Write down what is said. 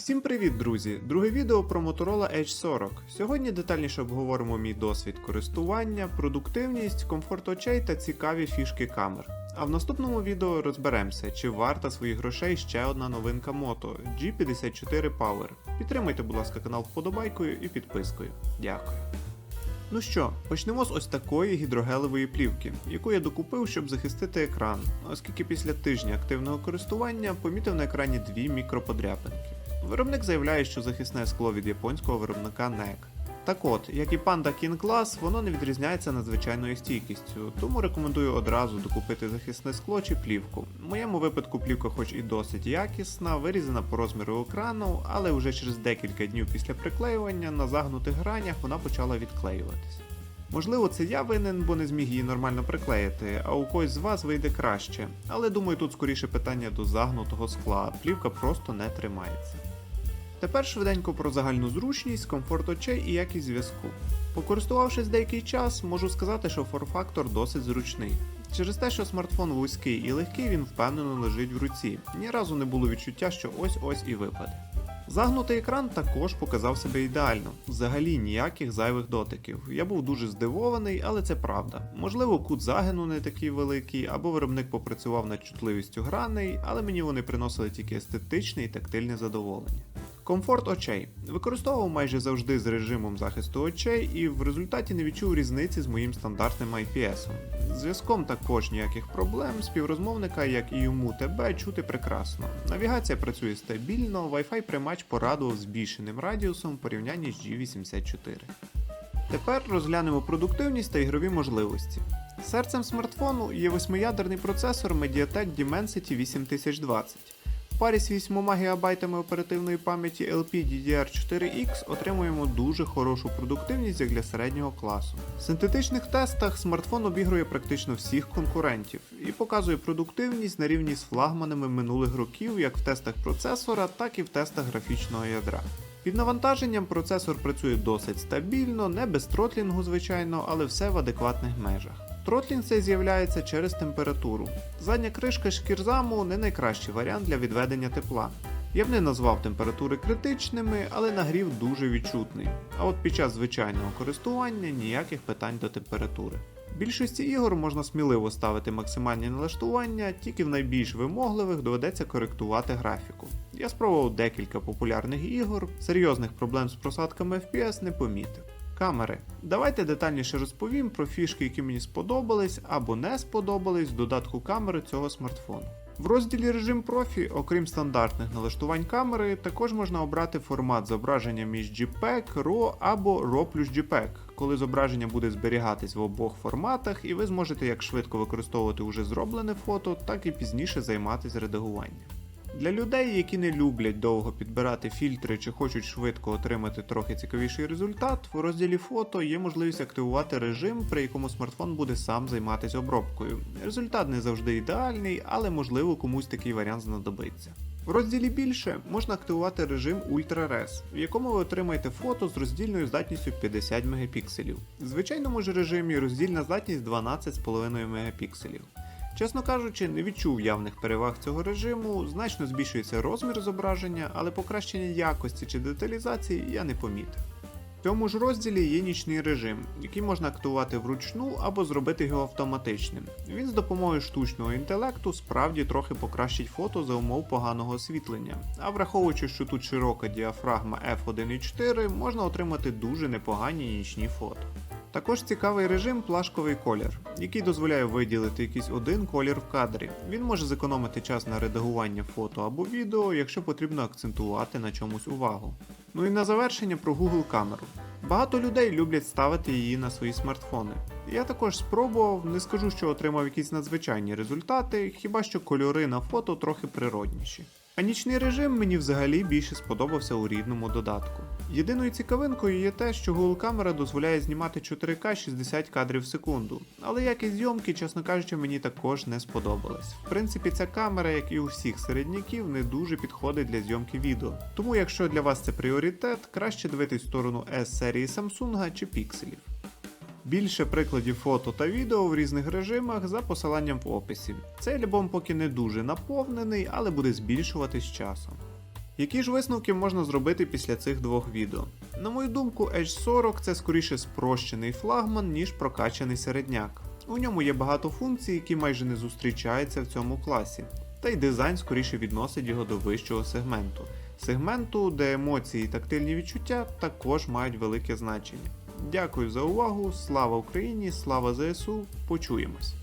Всім привіт, друзі! Друге відео про Motorola Edge 40. Сьогодні детальніше обговоримо мій досвід користування, продуктивність, комфорт очей та цікаві фішки камер. А в наступному відео розберемося, чи варта своїх грошей ще одна новинка Moto G54 Power. Підтримайте, будь ласка, канал вподобайкою і підпискою. Дякую. Ну що, почнемо з ось такої гідрогелевої плівки, яку я докупив, щоб захистити екран, оскільки після тижня активного користування помітив на екрані дві мікроподряпинки. Виробник заявляє, що захисне скло від японського виробника NEC. Так от, як і Panda King Glass, воно не відрізняється надзвичайною стійкістю, тому рекомендую одразу докупити захисне скло чи плівку. В моєму випадку плівка хоч і досить якісна, вирізана по розміру екрану, але вже через декілька днів після приклеювання на загнутих гранях вона почала відклеюватись. Можливо, це я винен, бо не зміг її нормально приклеїти, а у когось з вас вийде краще. Але думаю, тут скоріше питання до загнутого скла, плівка просто не тримається. Тепер швиденько про загальну зручність, комфорт очей і якість зв'язку. Покористувавшись деякий час, можу сказати, що форм-фактор досить зручний. Через те, що смартфон вузький і легкий, він впевнено лежить в руці. Ні разу не було відчуття, що ось-ось і випаде. Загнутий екран також показав себе ідеально, взагалі ніяких зайвих дотиків. Я був дуже здивований, але це правда. Можливо, кут загину не такий великий, або виробник попрацював над чутливістю граней, але мені вони приносили тільки естетичне і тактильне задоволення. Комфорт очей. Використовував майже завжди з режимом захисту очей і в результаті не відчув різниці з моїм стандартним IPS. Зв'язком також ніяких проблем, співрозмовника, як і йому тебе, чути прекрасно. Навігація працює стабільно, Wi-Fi приймач порадував збільшеним радіусом в порівнянні з G84. Тепер розглянемо продуктивність та ігрові можливості. Серцем смартфону є восьмиядерний процесор Mediatek Dimensity 8020. Парі з 8 ГБ оперативної пам'яті LPDDR4X отримуємо дуже хорошу продуктивність як для середнього класу. В синтетичних тестах смартфон обігрує практично всіх конкурентів і показує продуктивність на рівні з флагманами минулих років як в тестах процесора, так і в тестах графічного ядра. Під навантаженням процесор працює досить стабільно, не без тротлінгу, звичайно, але все в адекватних межах. Тротлінг цей з'являється через температуру. Задня кришка шкірзаму не найкращий варіант для відведення тепла. Я б не назвав температури критичними, але нагрів дуже відчутний. А от під час звичайного користування ніяких питань до температури. Більшості ігор можна сміливо ставити максимальні налаштування, тільки в найбільш вимогливих доведеться коректувати графіку. Я спробував декілька популярних ігор, серйозних проблем з просадками FPS не помітив. Камери. Давайте детальніше розповім про фішки, які мені сподобались або не сподобались в додатку камери цього смартфону. В розділі режим профі, окрім стандартних налаштувань камери, також можна обрати формат зображення між JPEG, RAW або RAW плюс JPEG, коли зображення буде зберігатись в обох форматах, і ви зможете як швидко використовувати уже зроблене фото, так і пізніше займатися редагуванням. Для людей, які не люблять довго підбирати фільтри чи хочуть швидко отримати трохи цікавіший результат, в розділі фото є можливість активувати режим, при якому смартфон буде сам займатися обробкою. Результат не завжди ідеальний, але можливо комусь такий варіант знадобиться. В розділі більше можна активувати режим UltraRes, в якому ви отримаєте фото з роздільною здатністю 50 мегапікселів. В звичайному ж режимі роздільна здатність 12,5 мегапікселів. Чесно кажучи, не відчув явних переваг цього режиму, значно збільшується розмір зображення, але покращення якості чи деталізації я не помітив. В цьому ж розділі є нічний режим, який можна активувати вручну або зробити його автоматичним. Він з допомогою штучного інтелекту справді трохи покращить фото за умов поганого освітлення, а враховуючи, що тут широка діафрагма f1.4, можна отримати дуже непогані нічні фото. Також цікавий режим плашковий колір, який дозволяє виділити якийсь один колір в кадрі. Він може зекономити час на редагування фото або відео, якщо потрібно акцентувати на чомусь увагу. Ну і на завершення про Google камеру. Багато людей люблять ставити її на свої смартфони. Я також спробував, не скажу, що отримав якісь надзвичайні результати, хіба що кольори на фото трохи природніші. А нічний режим мені взагалі більше сподобався у рідному додатку. Єдиною цікавинкою є те, що Google камера дозволяє знімати 4К 60 кадрів в секунду, але якість зйомки, чесно кажучи, мені також не сподобалась. В принципі, ця камера, як і у всіх середняків, не дуже підходить для зйомки відео. Тому, якщо для вас це пріоритет, краще дивитись в сторону S серії Samsung чи пікселів. Більше прикладів фото та відео в різних режимах за посиланням в описі. Цей альбом поки не дуже наповнений, але буде збільшуватись часом. Які ж висновки можна зробити після цих двох відео? На мою думку, Edge 40 це скоріше спрощений флагман, ніж прокачаний середняк. У ньому є багато функцій, які майже не зустрічаються в цьому класі, та й дизайн скоріше відносить його до вищого сегменту. Сегменту, де емоції і тактильні відчуття також мають велике значення. Дякую за увагу, слава Україні, слава ЗСУ, почуємось!